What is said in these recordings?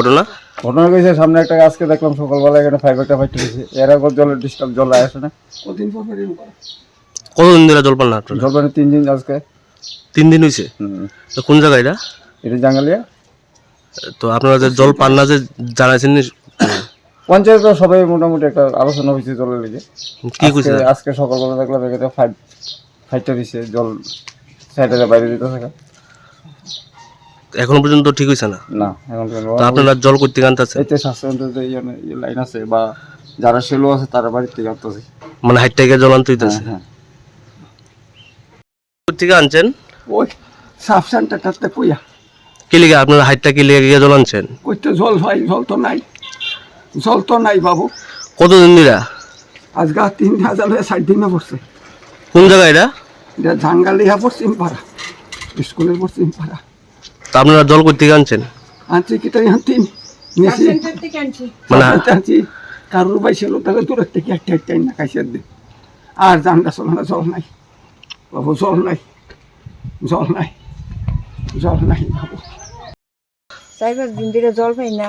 ঘটনা? ঘটনা কইছে সামনে একটা আজকে দেখলাম সকালবেলা এখানে ফাইভ একটা ফাইট গেছে এর আগে জলের ডিস্টার্ব জল আসে না। কতদিন ধরে জল পান না আপনারা? জল তিন দিন আজকে। তিন দিন হয়েছে হুম। তো কোন জায়গা এটা? এটা জাঙ্গালিয়া। তো আপনারা যে জল পান না যে জানাইছেন পঞ্চায়েত সবাই মোটামুটি একটা আলোচনা হয়েছে জলের লেগে। কি কইছে আজকে- সকালবেলা দেখলাম এখানে ফাইভ ফাইটটা দিছে জল সাইডের বাইরে দিতে থাকে এখনও পর্যন্ত ঠিক হয়েছে না? না এখন তো আপনারা জল করতে আনতেছেন এতে স্বাস্থ্য যে লাইন আছে বা যারা সেলো আছে তারা থেকে আনতেছে মানে হাইট থেকে জল আনতে হইতেছে? হ্যাঁ থেকে আনছেন? ওই সাব সেন্টারটাতে কইয়া কি লিগে আপনারা হাইটটা কি লিগে গিয়ে জল আনছেন? কই তো জল ভাই জল তো নাই। জল তো নাই বাবু। কতদিন ধরে আজগা তিন হাজার হয়ে ষাট দিনে পড়ছে। কোন জায়গা এটা? এটা জাঙ্গালিয়া পশ্চিম পাড়া স্কুলের পশ্চিম পাড়া তো আপনারা জল করতে আনছেন? আনছি কিটা আনছি? নিয়েছি। মানে আনছি। কারোর বাই ছিল তাহলে দূরের থেকে একটা একটা না খাইছে দিন আর জানটা চলে না জল নাই। বাবু জল নাই। জল নাই। জল নাই বাবু। পাঁচ দিন ধরে জল পাই না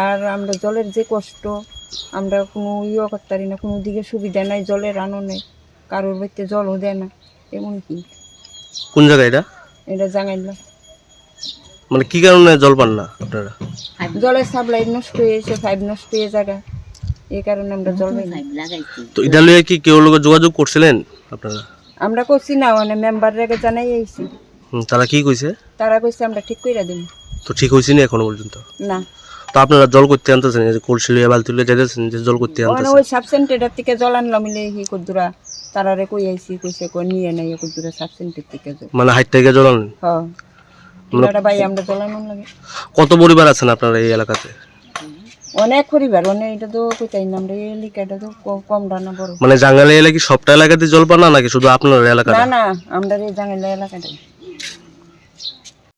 আর আমরা জলের যে কষ্ট আমরা কোনো ইয়ে করতে পারি না কোনো দিকে সুবিধা নাই জলের আনো নেই। কারোর বাড়িতে জলও দেয় না। এমন কি কোন জায়গা এটা? এটা জানাইলাম মানে কি কারণে জল পান না আপনারা? জলের সাপ্লাই নষ্ট হয়েছে পাইপ নষ্ট হয়ে জায়গা। এই কারণে আমরা জল পাই না। তো এটা লিয়ে কি কেউ লোক যোগাযোগ করছিলেন আপনারা? আমরা করছি না মানে মেম্বার রেগে জানাই আইছি। তারা কি কইছে? তারা কইছে আমরা ঠিক কইরা দিব তো ঠিক হয়েছে না এখনও পর্যন্ত? না। তো আপনারা জল করতে আনতেছেন এই যে কলসি লিয়ে বালতি লিয়ে যাইতেছেন যে জল করতে মানে আনতেছেন? ওই সাব সেন্টারের থেকে জল আনলাম মিলে হি কদ্দুরা। তারারে কই আইছি কইছে কই নিয়ে নাই কদ্দুরা সাব সেন্টার থেকে জল। মানে হাইট থেকে জল আনেন হ্যাঁ। ভাই আমরা জল লাগে। কত পরিবার আছেন আপনার এই এলাকাতে? অনেক পরিবার অনেক এটা তো কোথায় না আমরা এই এলাকাটা তো কম রান্না বড়। মানে জাঙ্গালে এলাকা কি সবটা এলাকাতে জল পান না নাকি শুধু আপনার এলাকাতে না না আমরা এই জাঙ্গালে এলাকাটাই।